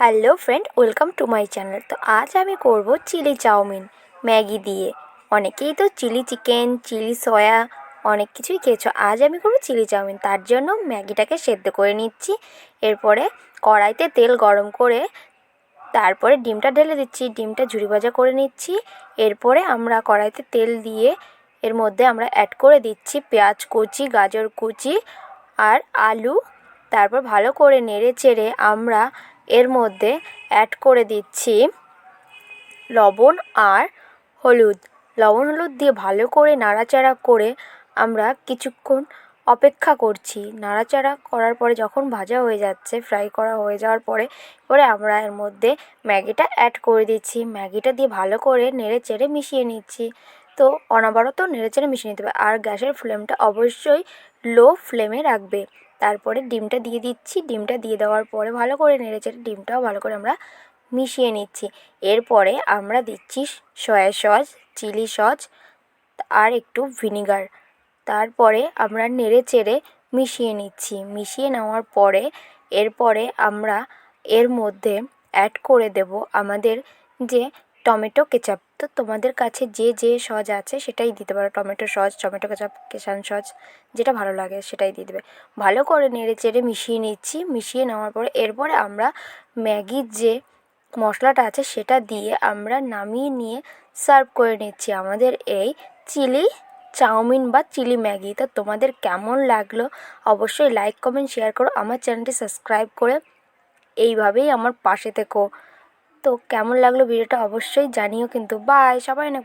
Hello friend welcome to my channel তো আজ আমি করব চিলি চাউমিন ম্যাগি দিয়ে। অনেকেই তো চিলি চিকেন চিলি সয়া অনেক কিছুই খেয়েছো। আজ আমি করব চিলি চাউমিন তার জন্য ম্যাগিটাকে সেদ্ধ করে নিচ্ছি। এরপরে কড়াইতে তেল গরম করে তারপরে ডিমটা ঢেলে দিচ্ছি, ডিমটা ঝুরি ভাজা করে নিচ্ছি। এরপরে আমরা কড়াইতে তেল দিয়ে এর মধ্যে আমরা অ্যাড করে দিচ্ছি পেঁয়াজ কুচি, গাজর কুচি আর আলু। তারপর ভালো করে নেড়ে চেড়ে আমরা এর মধ্যে অ্যাড করে দিচ্ছি লবণ আর হলুদ। লবণ হলুদ দিয়ে ভালো করে নাড়াচাড়া করে আমরা কিছুক্ষণ অপেক্ষা করছি। নাড়াচাড়া করার পরে যখন ভাজা হয়ে যাচ্ছে ফ্রাই করা হয়ে যাওয়ার পরে পরে আমরা এর মধ্যে ম্যাগিটা অ্যাড করে দিচ্ছি। ম্যাগিটা দিয়ে ভালো করে নেড়ে চেড়ে মিশিয়ে নিচ্ছি। তো অনবরত নেড়ে চেড়ে মিশিয়ে নিতে হবে। আর গ্যাসের ফ্লেমটা অবশ্যই লো ফ্লেমে রাখবে। তারপরে ডিমটা দিয়ে দিচ্ছি। ডিমটা দিয়ে দেওয়ার পরে ভালো করে নেড়ে চেড়ে ডিমটাও ভালো করে আমরা মিশিয়ে নিচ্ছি। এরপরে আমরা দিচ্ছি সয়া সস, চিলি সস আর একটু ভিনিগার। তারপরে আমরা নেড়ে চেড়ে মিশিয়ে নিচ্ছি। মিশিয়ে নেওয়ার পরে এরপরে আমরা এর মধ্যে অ্যাড করে দেব আমাদের যে টমেটো কেচাপ। তো তোমাদের কাছে যে যে সস আছে সেটাই দিতে পারো। টমেটো সস, টমেটো কেচাপ, কেশান সস, যেটা ভালো লাগে সেটাই দিয়ে দেবে। ভালো করে নেড়ে চেড়ে মিশিয়ে নিচ্ছি। মিশিয়ে নেওয়ার পরে এরপরে আমরা ম্যাগির যে মশলাটা আছে সেটা দিয়ে আমরা নামিয়ে নিয়ে সার্ভ করে নিচ্ছি। আমাদের এই চিলি চাউমিন বা চিলি ম্যাগি। তো তোমাদের কেমন লাগল অবশ্যই লাইক, কমেন্ট, শেয়ার করো। আমার চ্যানেলটি সাবস্ক্রাইব করে এইভাবেই আমার পাশে থেকো। তো কেমন লাগল ভিডিওটা অবশ্যই জানিও কিন্তু বাই সবাই না